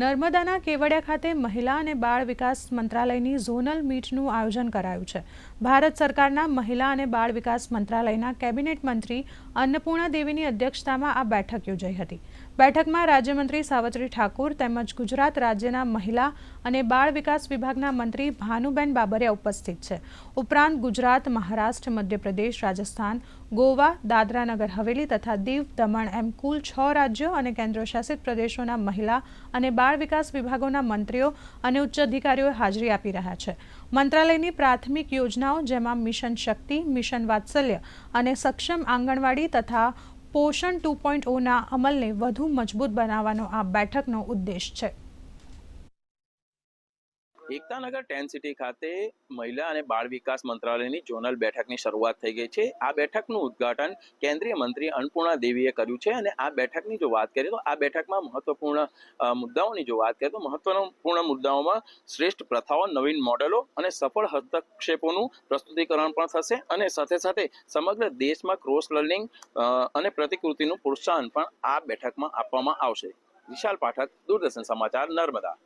નર્મદાના કેવડિયા ખાતે મહિલા અને બાળ વિકાસ મંત્રાલયની ઝોનલ મીટનું આયોજન કરાયું છે. ભારત સરકારના મહિલા અને બાળ વિકાસ મંત્રાલયના કેબિનેટ મંત્રી અન્નપૂર્ણા દેવીની અધ્યક્ષતામાં આ બેઠક યોજાઈ હતી. બેઠકમાં રાજ્યમંત્રી સાવત્રી ઠાકુર તેમજ ગુજરાત રાજ્યના મહિલા અને બાળ વિકાસ વિભાગના મંત્રી ભાનુબેન બાબરિયા ઉપસ્થિત છે. ઉપરાંત ગુજરાત, મહારાષ્ટ્ર, મધ્યપ્રદેશ, રાજસ્થાન, ગોવા, દાદરાનગર, હવેલી તથા દીવ દમણ એમ કુલ છ રાજ્યો અને કેન્દ્રશાસિત પ્રદેશોના મહિલા અને બાળ વિકાસ વિભાગોના મંત્રીઓ અને ઉચ્ચ અધિકારીઓ હાજરી આપી રહ્યા છે. મંત્રાલયની પ્રાથમિક યોજનાઓ જેમાં મિશન શક્તિ, મિશન વાત્સલ્ય અને સક્ષમ આંગણવાડી તથા પોષણ ટુ પોઈન્ટ ઓના અમલને વધુ મજબૂત બનાવવાનો આ બેઠકનો ઉદ્દેશ છે. એકતાનગર ટેન સિટી ખાતે મહિલા અને બાળ વિકાસ મંત્રાલયની ઝોનલ બેઠકની શરૂઆત થઈ ગઈ છે. આ બેઠકનું ઉદ્ઘાટન કેન્દ્રીય મંત્રી અન્નપૂર્ણા દેવીએ કર્યું છે અને આ બેઠકની જો વાત કરીએ તો આ બેઠકમાં મહત્વપૂર્ણ મુદ્દાઓની જો વાત કરીએ તો મહત્વપૂર્ણ મુદ્દાઓમાં શ્રેષ્ઠ પ્રથાઓ, નવીન મોડેલો અને સફળ હસ્તક્ષેપોનું પ્રસ્તુતિકરણ પણ થશે અને સાથે સાથે સમગ્ર દેશમાં ક્રોસ લર્નિંગ અને પ્રતિકૃતિનું પ્રોત્સાહન પણ આ બેઠકમાં આપવામાં આવશે. વિશાલ પાઠક, દૂરદર્શન સમાચાર નર્મદા.